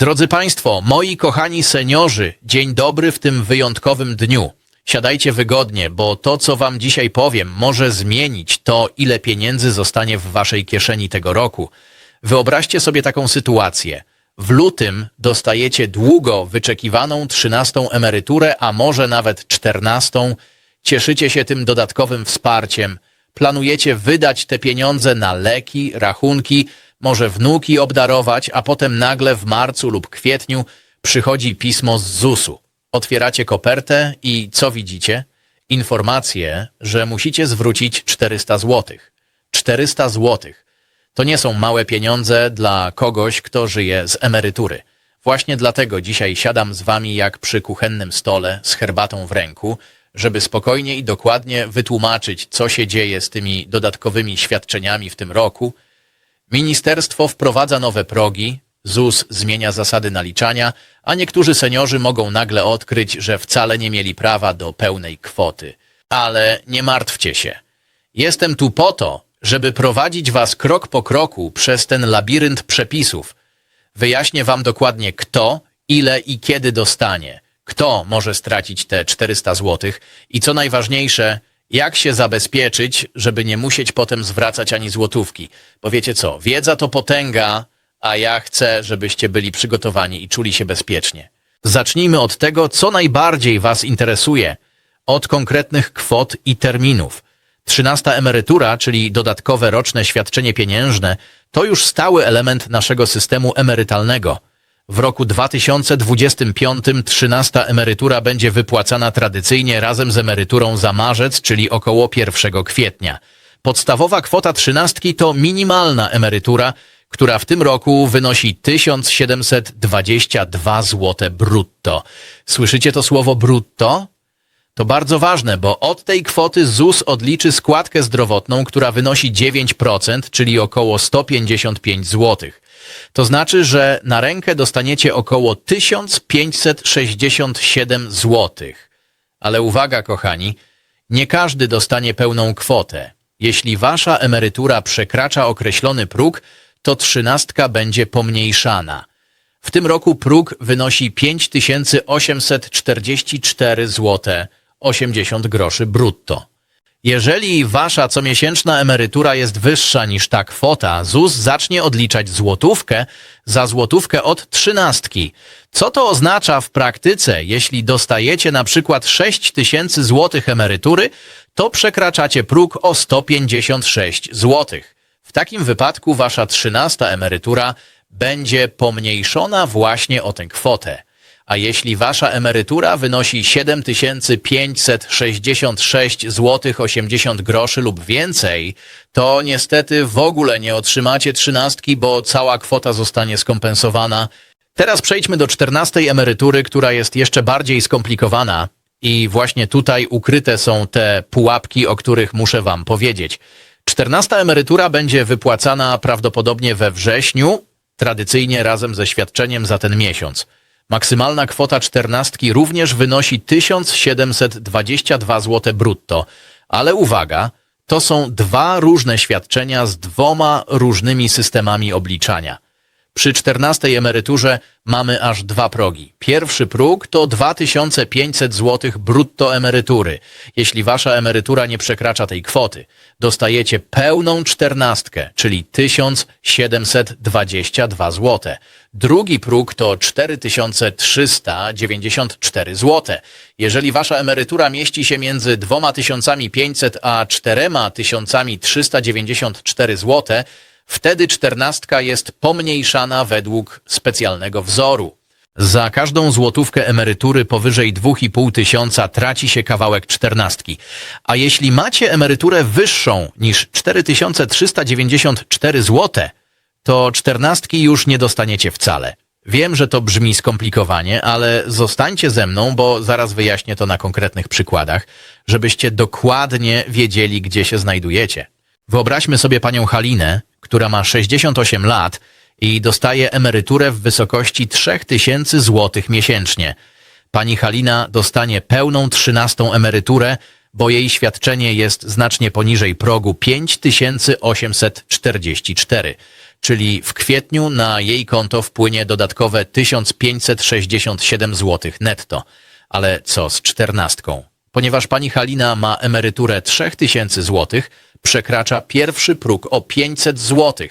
Drodzy Państwo, moi kochani seniorzy, dzień dobry w tym wyjątkowym dniu. Siadajcie wygodnie, bo to, co Wam dzisiaj powiem, może zmienić to, ile pieniędzy zostanie w Waszej kieszeni tego roku. Wyobraźcie sobie taką sytuację. W lutym dostajecie długo wyczekiwaną trzynastą emeryturę, a może nawet czternastą. Cieszycie się tym dodatkowym wsparciem. Planujecie wydać te pieniądze na leki, rachunki, może wnuki obdarować, a potem nagle w marcu lub kwietniu przychodzi pismo z ZUS-u. Otwieracie kopertę i co widzicie? Informację, że musicie zwrócić 400 zł. 400 zł. To nie są małe pieniądze dla kogoś, kto żyje z emerytury. Właśnie dlatego dzisiaj siadam z wami jak przy kuchennym stole z herbatą w ręku, żeby spokojnie i dokładnie wytłumaczyć, co się dzieje z tymi dodatkowymi świadczeniami w tym roku. Ministerstwo wprowadza nowe progi, ZUS zmienia zasady naliczania, a niektórzy seniorzy mogą nagle odkryć, że wcale nie mieli prawa do pełnej kwoty. Ale nie martwcie się. Jestem tu po to, żeby prowadzić was krok po kroku przez ten labirynt przepisów. Wyjaśnię wam dokładnie kto, ile i kiedy dostanie, kto może stracić te 400 zł i co najważniejsze, jak się zabezpieczyć, żeby nie musieć potem zwracać ani złotówki. Bo wiecie co, wiedza to potęga, a ja chcę, żebyście byli przygotowani i czuli się bezpiecznie. Zacznijmy od tego, co najbardziej was interesuje, od konkretnych kwot i terminów. Trzynasta emerytura, czyli dodatkowe roczne świadczenie pieniężne, to już stały element naszego systemu emerytalnego. W roku 2025 trzynasta emerytura będzie wypłacana tradycyjnie razem z emeryturą za marzec, czyli około 1 kwietnia. Podstawowa kwota trzynastki to minimalna emerytura, która w tym roku wynosi 1722 zł brutto. Słyszycie to słowo brutto? To bardzo ważne, bo od tej kwoty ZUS odliczy składkę zdrowotną, która wynosi 9%, czyli około 155 zł. To znaczy, że na rękę dostaniecie około 1567 zł. Ale uwaga, kochani, nie każdy dostanie pełną kwotę. Jeśli wasza emerytura przekracza określony próg, to trzynastka będzie pomniejszana. W tym roku próg wynosi 5844 zł 80 groszy brutto. Jeżeli wasza comiesięczna emerytura jest wyższa niż ta kwota, ZUS zacznie odliczać złotówkę za złotówkę od trzynastki. Co to oznacza w praktyce? Jeśli dostajecie na przykład 6 tysięcy złotych emerytury, to przekraczacie próg o 156 złotych. W takim wypadku wasza trzynasta emerytura będzie pomniejszona właśnie o tę kwotę. A jeśli wasza emerytura wynosi 7566 zł 80 groszy lub więcej, to niestety w ogóle nie otrzymacie trzynastki, bo cała kwota zostanie skompensowana. Teraz przejdźmy do czternastej emerytury, która jest jeszcze bardziej skomplikowana. I właśnie tutaj ukryte są te pułapki, o których muszę wam powiedzieć. Czternasta emerytura będzie wypłacana prawdopodobnie we wrześniu, tradycyjnie razem ze świadczeniem za ten miesiąc. Maksymalna kwota czternastki również wynosi 1722 zł brutto. Ale uwaga, to są dwa różne świadczenia z dwoma różnymi systemami obliczania. Przy czternastej emeryturze mamy aż dwa progi. Pierwszy próg to 2500 zł brutto emerytury. Jeśli wasza emerytura nie przekracza tej kwoty, dostajecie pełną czternastkę, czyli 1722 zł. Drugi próg to 4394 zł. Jeżeli wasza emerytura mieści się między 2500 a 4394 zł, Wtedy czternastka jest pomniejszana według specjalnego wzoru. Za każdą złotówkę emerytury powyżej 2,5 tysiąca traci się kawałek czternastki. A jeśli macie emeryturę wyższą niż 4394 zł, to czternastki już nie dostaniecie wcale. Wiem, że to brzmi skomplikowanie, ale zostańcie ze mną, bo zaraz wyjaśnię to na konkretnych przykładach, żebyście dokładnie wiedzieli, gdzie się znajdujecie. Wyobraźmy sobie panią Halinę, która ma 68 lat i dostaje emeryturę w wysokości 3000 zł miesięcznie. Pani Halina dostanie pełną 13 emeryturę, bo jej świadczenie jest znacznie poniżej progu 5844. czyli w kwietniu na jej konto wpłynie dodatkowe 1567 zł netto. Ale co z czternastką? Ponieważ pani Halina ma emeryturę 3000 zł, przekracza pierwszy próg o 500 zł.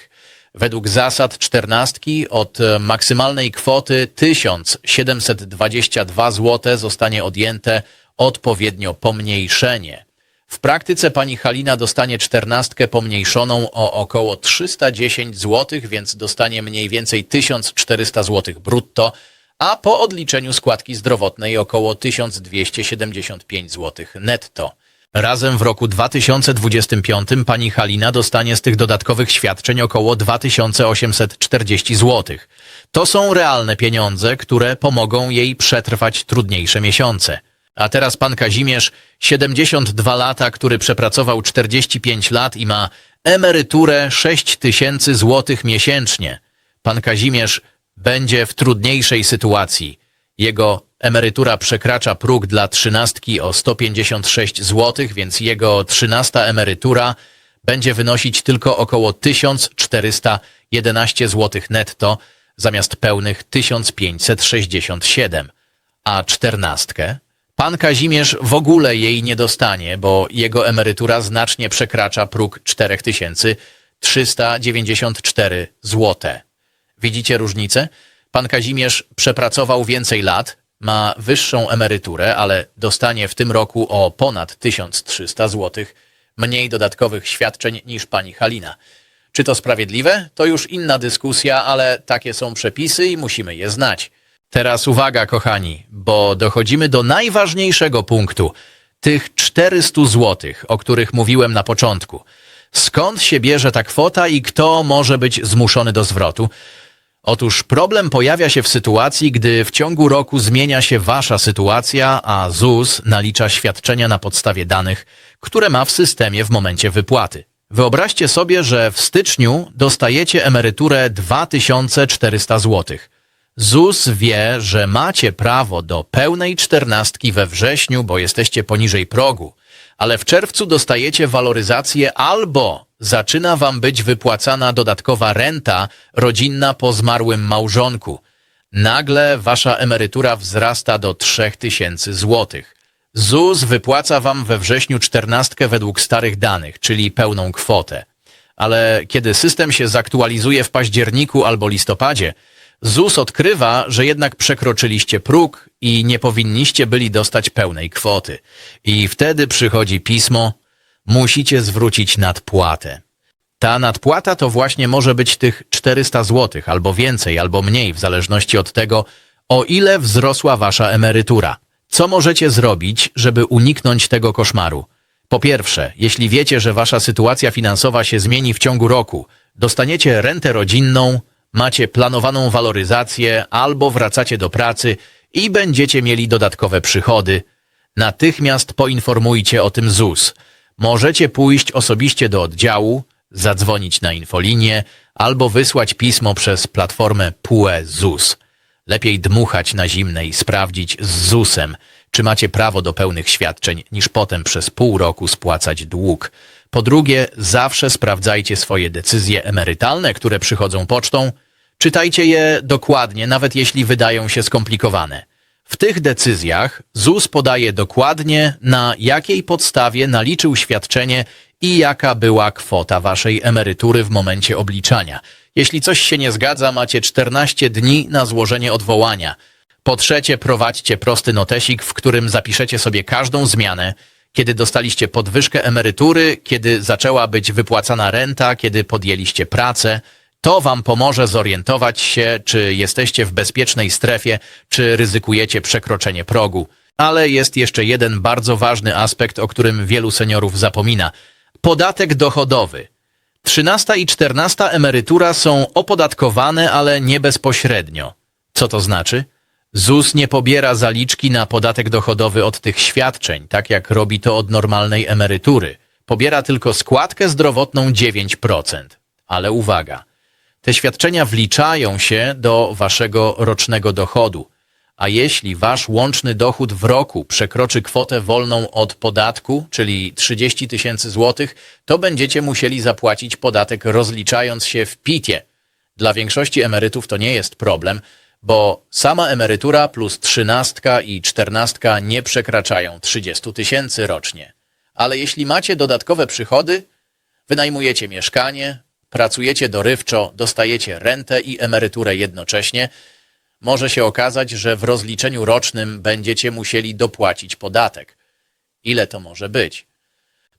Według zasad czternastki od e, maksymalnej kwoty 1722 zł zostanie odjęte odpowiednio pomniejszenie. W praktyce pani Halina dostanie czternastkę pomniejszoną o około 310 zł, więc dostanie mniej więcej 1400 zł brutto, a po odliczeniu składki zdrowotnej około 1275 zł netto. Razem w roku 2025 pani Halina dostanie z tych dodatkowych świadczeń około 2840 zł. To są realne pieniądze, które pomogą jej przetrwać trudniejsze miesiące. A teraz pan Kazimierz, 72 lata, który przepracował 45 lat i ma emeryturę 6 tysięcy złotych miesięcznie. Pan Kazimierz będzie w trudniejszej sytuacji. Jego emerytura przekracza próg dla trzynastki o 156 zł, więc jego trzynasta emerytura będzie wynosić tylko około 1411 zł netto zamiast pełnych 1567. A czternastkę? Pan Kazimierz w ogóle jej nie dostanie, bo jego emerytura znacznie przekracza próg 4394 zł. Widzicie różnicę? Pan Kazimierz przepracował więcej lat, ma wyższą emeryturę, ale dostanie w tym roku o ponad 1300 zł mniej dodatkowych świadczeń niż pani Halina. Czy to sprawiedliwe? To już inna dyskusja, ale takie są przepisy i musimy je znać. Teraz uwaga, kochani, bo dochodzimy do najważniejszego punktu. Tych 400 zł, o których mówiłem na początku. Skąd się bierze ta kwota i kto może być zmuszony do zwrotu? Otóż problem pojawia się w sytuacji, gdy w ciągu roku zmienia się wasza sytuacja, a ZUS nalicza świadczenia na podstawie danych, które ma w systemie w momencie wypłaty. Wyobraźcie sobie, że w styczniu dostajecie emeryturę 2400 zł. ZUS wie, że macie prawo do pełnej czternastki we wrześniu, bo jesteście poniżej progu, ale w czerwcu dostajecie waloryzację albo zaczyna wam być wypłacana dodatkowa renta rodzinna po zmarłym małżonku. Nagle wasza emerytura wzrasta do 3000 złotych. ZUS wypłaca wam we wrześniu czternastkę według starych danych, czyli pełną kwotę. Ale kiedy system się zaktualizuje w październiku albo listopadzie, ZUS odkrywa, że jednak przekroczyliście próg i nie powinniście byli dostać pełnej kwoty. I wtedy przychodzi pismo, musicie zwrócić nadpłatę. Ta nadpłata to właśnie może być tych 400 zł, albo więcej, albo mniej, w zależności od tego, o ile wzrosła wasza emerytura. Co możecie zrobić, żeby uniknąć tego koszmaru? Po pierwsze, jeśli wiecie, że wasza sytuacja finansowa się zmieni w ciągu roku, dostaniecie rentę rodzinną, macie planowaną waloryzację albo wracacie do pracy i będziecie mieli dodatkowe przychody, natychmiast poinformujcie o tym ZUS. Możecie pójść osobiście do oddziału, zadzwonić na infolinię albo wysłać pismo przez platformę PUE ZUS. Lepiej dmuchać na zimne i sprawdzić z ZUS-em, czy macie prawo do pełnych świadczeń, niż potem przez pół roku spłacać dług. Po drugie, zawsze sprawdzajcie swoje decyzje emerytalne, które przychodzą pocztą. Czytajcie je dokładnie, nawet jeśli wydają się skomplikowane. W tych decyzjach ZUS podaje dokładnie, na jakiej podstawie naliczył świadczenie i jaka była kwota waszej emerytury w momencie obliczania. Jeśli coś się nie zgadza, macie 14 dni na złożenie odwołania. Po trzecie, prowadźcie prosty notesik, w którym zapiszecie sobie każdą zmianę, kiedy dostaliście podwyżkę emerytury, kiedy zaczęła być wypłacana renta, kiedy podjęliście pracę. To wam pomoże zorientować się, czy jesteście w bezpiecznej strefie, czy ryzykujecie przekroczenie progu. Ale jest jeszcze jeden bardzo ważny aspekt, o którym wielu seniorów zapomina. Podatek dochodowy. Trzynasta i czternasta emerytura są opodatkowane, ale nie bezpośrednio. Co to znaczy? ZUS nie pobiera zaliczki na podatek dochodowy od tych świadczeń, tak jak robi to od normalnej emerytury. Pobiera tylko składkę zdrowotną 9%. Ale uwaga, te świadczenia wliczają się do waszego rocznego dochodu. A jeśli wasz łączny dochód w roku przekroczy kwotę wolną od podatku, czyli 30 tysięcy złotych, to będziecie musieli zapłacić podatek rozliczając się w PIT-ie, Dla większości emerytów to nie jest problem, bo sama emerytura plus trzynastka i czternastka nie przekraczają 30 tysięcy rocznie. Ale jeśli macie dodatkowe przychody, wynajmujecie mieszkanie, pracujecie dorywczo, dostajecie rentę i emeryturę jednocześnie, może się okazać, że w rozliczeniu rocznym będziecie musieli dopłacić podatek. Ile to może być?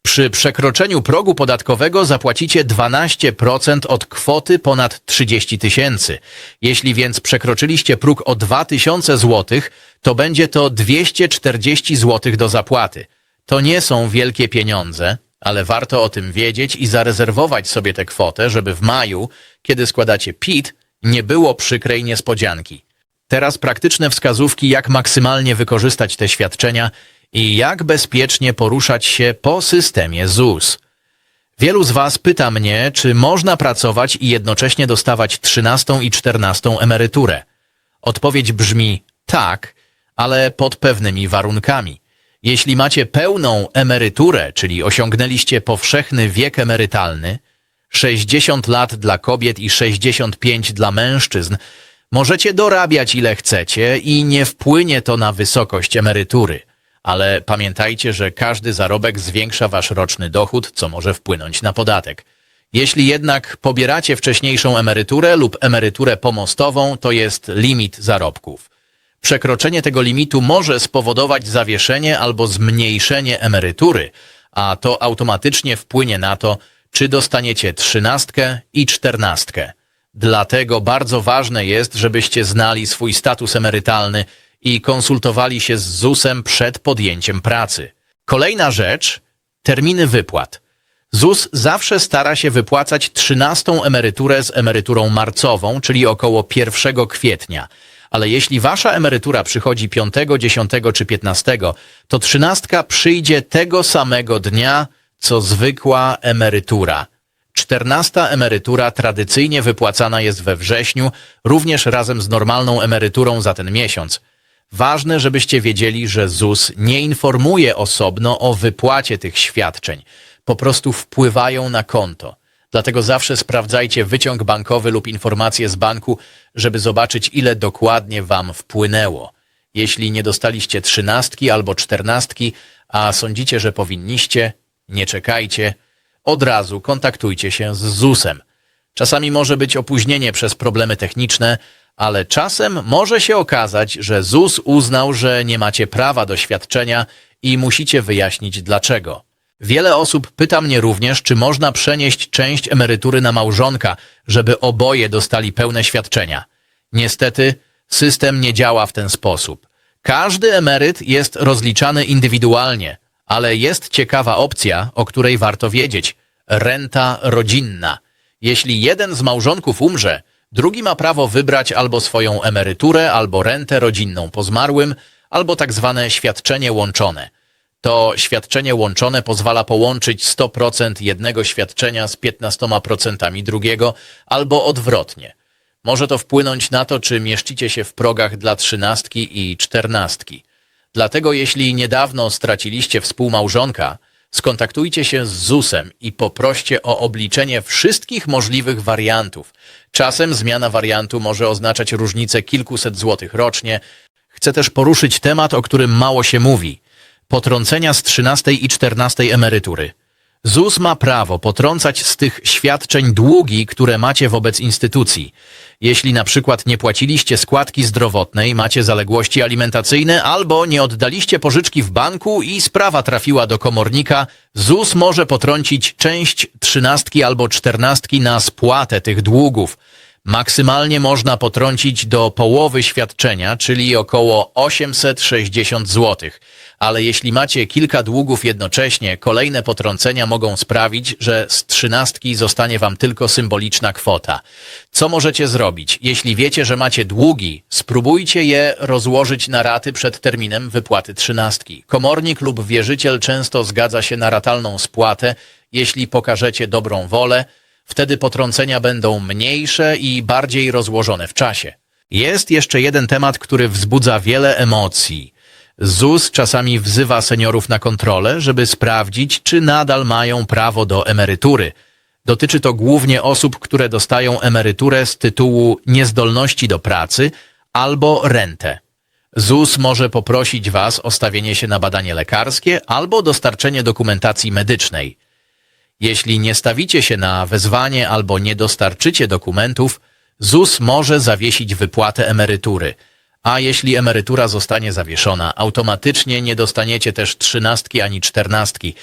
Przy przekroczeniu progu podatkowego zapłacicie 12% od kwoty ponad 30 tysięcy. Jeśli więc przekroczyliście próg o 2000 zł, to będzie to 240 zł do zapłaty. To nie są wielkie pieniądze, ale warto o tym wiedzieć i zarezerwować sobie tę kwotę, żeby w maju, kiedy składacie PIT, nie było przykrej niespodzianki. Teraz praktyczne wskazówki, jak maksymalnie wykorzystać te świadczenia i jak bezpiecznie poruszać się po systemie ZUS. Wielu z Was pyta mnie, czy można pracować i jednocześnie dostawać 13 i 14 emeryturę. Odpowiedź brzmi tak, ale pod pewnymi warunkami. Jeśli macie pełną emeryturę, czyli osiągnęliście powszechny wiek emerytalny, 60 lat dla kobiet i 65 dla mężczyzn, możecie dorabiać ile chcecie i nie wpłynie to na wysokość emerytury. Ale pamiętajcie, że każdy zarobek zwiększa wasz roczny dochód, co może wpłynąć na podatek. Jeśli jednak pobieracie wcześniejszą emeryturę lub emeryturę pomostową, to jest limit zarobków. Przekroczenie tego limitu może spowodować zawieszenie albo zmniejszenie emerytury, a to automatycznie wpłynie na to, czy dostaniecie trzynastkę i czternastkę. Dlatego bardzo ważne jest, żebyście znali swój status emerytalny i konsultowali się z ZUS-em przed podjęciem pracy. Kolejna rzecz terminy wypłat. ZUS zawsze stara się wypłacać trzynastą emeryturę z emeryturą marcową, czyli około 1 kwietnia. Ale jeśli wasza emerytura przychodzi 5, 10 czy 15, to trzynastka przyjdzie tego samego dnia, co zwykła emerytura. Czternasta emerytura tradycyjnie wypłacana jest we wrześniu, również razem z normalną emeryturą za ten miesiąc. Ważne, żebyście wiedzieli, że ZUS nie informuje osobno o wypłacie tych świadczeń. Po prostu wpływają na konto. Dlatego zawsze sprawdzajcie wyciąg bankowy lub informacje z banku, żeby zobaczyć, ile dokładnie wam wpłynęło. Jeśli nie dostaliście trzynastki albo czternastki, a sądzicie, że powinniście, nie czekajcie, od razu kontaktujcie się z ZUS-em. Czasami może być opóźnienie przez problemy techniczne, ale czasem może się okazać, że ZUS uznał, że nie macie prawa do świadczenia i musicie wyjaśnić dlaczego. Wiele osób pyta mnie również, czy można przenieść część emerytury na małżonka, żeby oboje dostali pełne świadczenia. Niestety, system nie działa w ten sposób. Każdy emeryt jest rozliczany indywidualnie, ale jest ciekawa opcja, o której warto wiedzieć renta rodzinna. Jeśli jeden z małżonków umrze, drugi ma prawo wybrać albo swoją emeryturę, albo rentę rodzinną po zmarłym, albo tak zwane świadczenie łączone. To świadczenie łączone pozwala połączyć 100% jednego świadczenia z 15% drugiego, albo odwrotnie. Może to wpłynąć na to, czy mieszczycie się w progach dla trzynastki i czternastki. Dlatego jeśli niedawno straciliście współmałżonka, skontaktujcie się z ZUS-em i poproście o obliczenie wszystkich możliwych wariantów. Czasem zmiana wariantu może oznaczać różnicę kilkuset złotych rocznie. Chcę też poruszyć temat, o którym mało się mówi. Potrącenia z 13 i 14 emerytury. ZUS ma prawo potrącać z tych świadczeń długi, które macie wobec instytucji. Jeśli na przykład nie płaciliście składki zdrowotnej, macie zaległości alimentacyjne albo nie oddaliście pożyczki w banku i sprawa trafiła do komornika, ZUS może potrącić część trzynastki albo czternastki na spłatę tych długów. Maksymalnie można potrącić do połowy świadczenia, czyli około 860 zł. Ale jeśli macie kilka długów jednocześnie, kolejne potrącenia mogą sprawić, że z trzynastki zostanie wam tylko symboliczna kwota. Co możecie zrobić? Jeśli wiecie, że macie długi, spróbujcie je rozłożyć na raty przed terminem wypłaty trzynastki. Komornik lub wierzyciel często zgadza się na ratalną spłatę, jeśli pokażecie dobrą wolę, Wtedy potrącenia będą mniejsze i bardziej rozłożone w czasie. Jest jeszcze jeden temat, który wzbudza wiele emocji. ZUS czasami wzywa seniorów na kontrolę, żeby sprawdzić, czy nadal mają prawo do emerytury. Dotyczy to głównie osób, które dostają emeryturę z tytułu niezdolności do pracy albo rentę. ZUS może poprosić Was o stawienie się na badanie lekarskie albo dostarczenie dokumentacji medycznej. Jeśli nie stawicie się na wezwanie albo nie dostarczycie dokumentów, ZUS może zawiesić wypłatę emerytury, a jeśli emerytura zostanie zawieszona, automatycznie nie dostaniecie też trzynastki ani czternastki.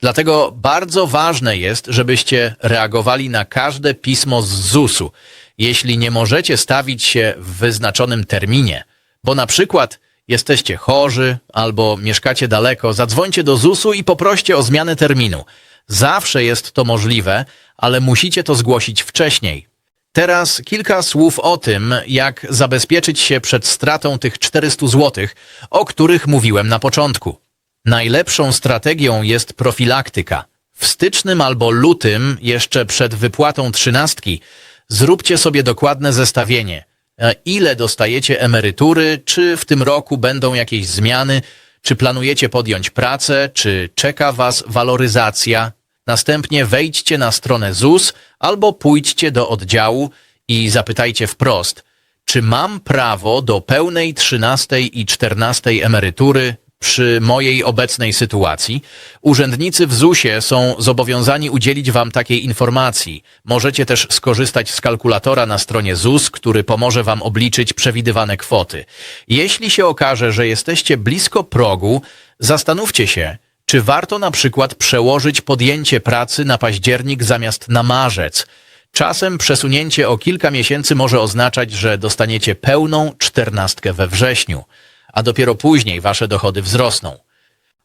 Dlatego bardzo ważne jest, żebyście reagowali na każde pismo z ZUS-u, jeśli nie możecie stawić się w wyznaczonym terminie, bo na przykład jesteście chorzy albo mieszkacie daleko, zadzwońcie do ZUS-u i poproście o zmianę terminu. Zawsze jest to możliwe, ale musicie to zgłosić wcześniej. Teraz kilka słów o tym, jak zabezpieczyć się przed stratą tych 400 zł, o których mówiłem na początku. Najlepszą strategią jest profilaktyka. W stycznym albo lutym, jeszcze przed wypłatą trzynastki, zróbcie sobie dokładne zestawienie. E, Ile dostajecie emerytury, czy w tym roku będą jakieś zmiany, czy planujecie podjąć pracę, czy czeka Was waloryzacja. Następnie wejdźcie na stronę ZUS albo pójdźcie do oddziału i zapytajcie wprost, czy mam prawo do pełnej 13 i 14 emerytury przy mojej obecnej sytuacji. Urzędnicy w ZUS-ie są zobowiązani udzielić Wam takiej informacji. Możecie też skorzystać z kalkulatora na stronie ZUS, który pomoże Wam obliczyć przewidywane kwoty. Jeśli się okaże, że jesteście blisko progu, zastanówcie się, czy warto na przykład przełożyć podjęcie pracy na październik zamiast na marzec? Czasem przesunięcie o kilka miesięcy może oznaczać, że dostaniecie pełną czternastkę we wrześniu, a dopiero później wasze dochody wzrosną.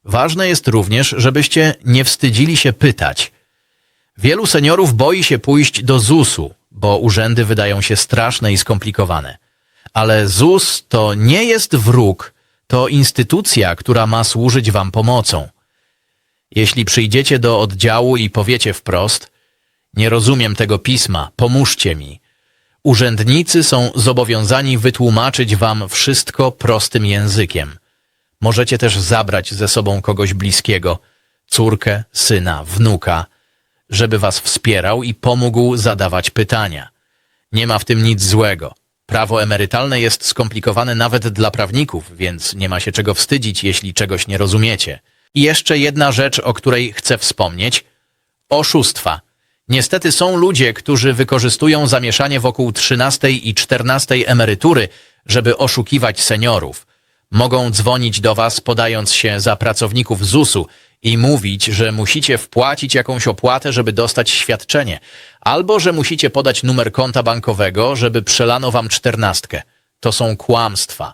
Ważne jest również, żebyście nie wstydzili się pytać. Wielu seniorów boi się pójść do ZUS-u, bo urzędy wydają się straszne i skomplikowane. Ale ZUS to nie jest wróg, to instytucja, która ma służyć wam pomocą. Jeśli przyjdziecie do oddziału i powiecie wprost, nie rozumiem tego pisma, pomóżcie mi. Urzędnicy są zobowiązani wytłumaczyć wam wszystko prostym językiem. Możecie też zabrać ze sobą kogoś bliskiego, córkę, syna, wnuka, żeby was wspierał i pomógł zadawać pytania. Nie ma w tym nic złego. Prawo emerytalne jest skomplikowane nawet dla prawników, więc nie ma się czego wstydzić, jeśli czegoś nie rozumiecie. I jeszcze jedna rzecz, o której chcę wspomnieć. Oszustwa. Niestety są ludzie, którzy wykorzystują zamieszanie wokół 13 i 14 emerytury, żeby oszukiwać seniorów. Mogą dzwonić do was, podając się za pracowników ZUS-u i mówić, że musicie wpłacić jakąś opłatę, żeby dostać świadczenie, albo że musicie podać numer konta bankowego, żeby przelano wam czternastkę. To są kłamstwa.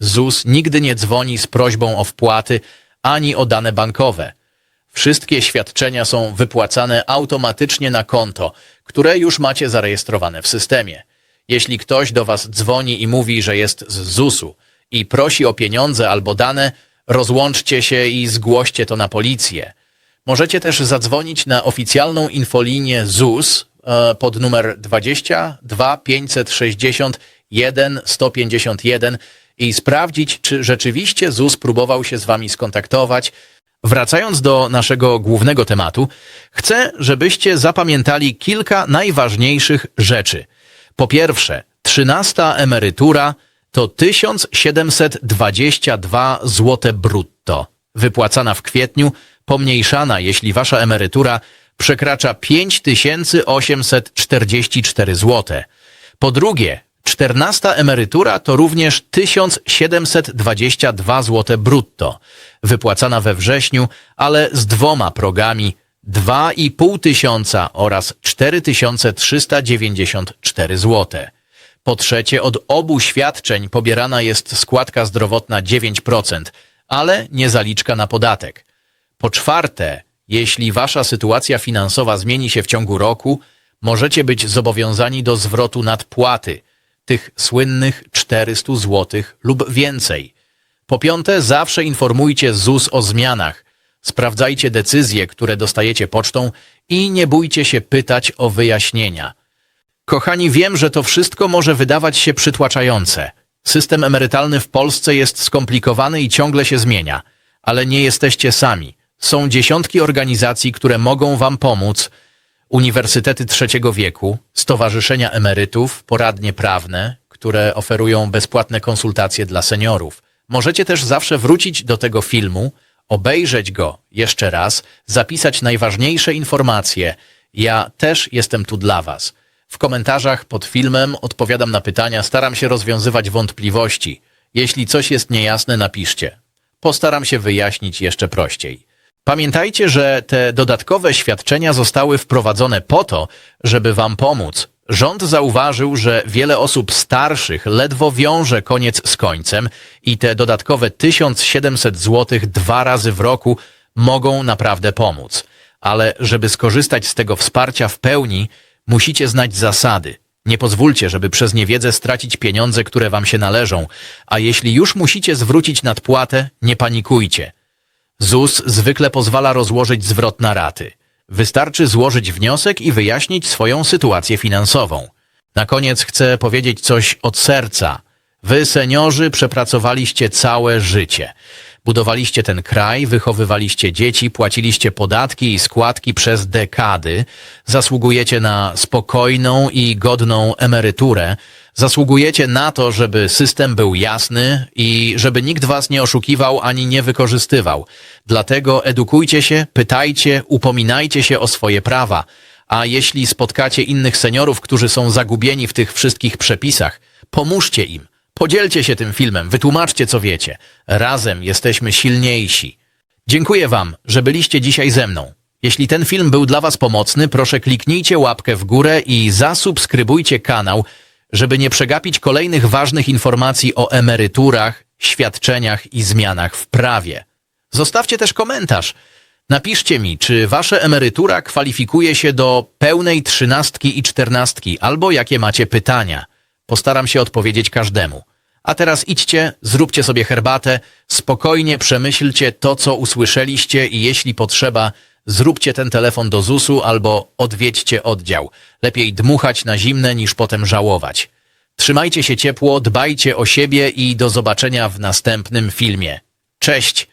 ZUS nigdy nie dzwoni z prośbą o wpłaty ani o dane bankowe. Wszystkie świadczenia są wypłacane automatycznie na konto, które już macie zarejestrowane w systemie. Jeśli ktoś do Was dzwoni i mówi, że jest z ZUS-u i prosi o pieniądze albo dane, rozłączcie się i zgłoście to na policję. Możecie też zadzwonić na oficjalną infolinię ZUS e, pod numer 22 561 151 i sprawdzić, czy rzeczywiście ZUS próbował się z Wami skontaktować. Wracając do naszego głównego tematu, chcę, żebyście zapamiętali kilka najważniejszych rzeczy. Po pierwsze, trzynasta emerytura to 1722 zł brutto, wypłacana w kwietniu, pomniejszana, jeśli wasza emerytura przekracza 5844 zł. Po drugie, czternasta emerytura to również 1722 zł brutto, wypłacana we wrześniu, ale z dwoma progami 2,5 tysiąca oraz 4394 zł. Po trzecie, od obu świadczeń pobierana jest składka zdrowotna 9%, ale nie zaliczka na podatek. Po czwarte, jeśli wasza sytuacja finansowa zmieni się w ciągu roku, możecie być zobowiązani do zwrotu nadpłaty, tych słynnych 400 zł lub więcej. Po piąte, zawsze informujcie ZUS o zmianach. Sprawdzajcie decyzje, które dostajecie pocztą i nie bójcie się pytać o wyjaśnienia. Kochani, wiem, że to wszystko może wydawać się przytłaczające. System emerytalny w Polsce jest skomplikowany i ciągle się zmienia, ale nie jesteście sami. Są dziesiątki organizacji, które mogą Wam pomóc. Uniwersytety trzeciego wieku, stowarzyszenia emerytów, poradnie prawne, które oferują bezpłatne konsultacje dla seniorów. Możecie też zawsze wrócić do tego filmu, obejrzeć go jeszcze raz, zapisać najważniejsze informacje. Ja też jestem tu dla Was. W komentarzach pod filmem odpowiadam na pytania, staram się rozwiązywać wątpliwości. Jeśli coś jest niejasne, napiszcie. Postaram się wyjaśnić jeszcze prościej. Pamiętajcie, że te dodatkowe świadczenia zostały wprowadzone po to, żeby Wam pomóc. Rząd zauważył, że wiele osób starszych ledwo wiąże koniec z końcem i te dodatkowe 1700 zł dwa razy w roku mogą naprawdę pomóc. Ale żeby skorzystać z tego wsparcia w pełni, musicie znać zasady. Nie pozwólcie, żeby przez niewiedzę stracić pieniądze, które Wam się należą, a jeśli już musicie zwrócić nadpłatę, nie panikujcie. ZUS zwykle pozwala rozłożyć zwrot na raty. Wystarczy złożyć wniosek i wyjaśnić swoją sytuację finansową. Na koniec chcę powiedzieć coś od serca. Wy, seniorzy, przepracowaliście całe życie. Budowaliście ten kraj, wychowywaliście dzieci, płaciliście podatki i składki przez dekady. Zasługujecie na spokojną i godną emeryturę. Zasługujecie na to, żeby system był jasny i żeby nikt was nie oszukiwał ani nie wykorzystywał. Dlatego edukujcie się, pytajcie, upominajcie się o swoje prawa. A jeśli spotkacie innych seniorów, którzy są zagubieni w tych wszystkich przepisach, pomóżcie im. Podzielcie się tym filmem, wytłumaczcie co wiecie. Razem jesteśmy silniejsi. Dziękuję Wam, że byliście dzisiaj ze mną. Jeśli ten film był dla Was pomocny, proszę kliknijcie łapkę w górę i zasubskrybujcie kanał, żeby nie przegapić kolejnych ważnych informacji o emeryturach, świadczeniach i zmianach w prawie. Zostawcie też komentarz. Napiszcie mi, czy Wasze emerytura kwalifikuje się do pełnej trzynastki i czternastki, albo jakie macie pytania. Postaram się odpowiedzieć każdemu. A teraz idźcie, zróbcie sobie herbatę, spokojnie przemyślcie to, co usłyszeliście i jeśli potrzeba, zróbcie ten telefon do ZUS-u albo odwiedźcie oddział. Lepiej dmuchać na zimne niż potem żałować. Trzymajcie się ciepło, dbajcie o siebie i do zobaczenia w następnym filmie. Cześć!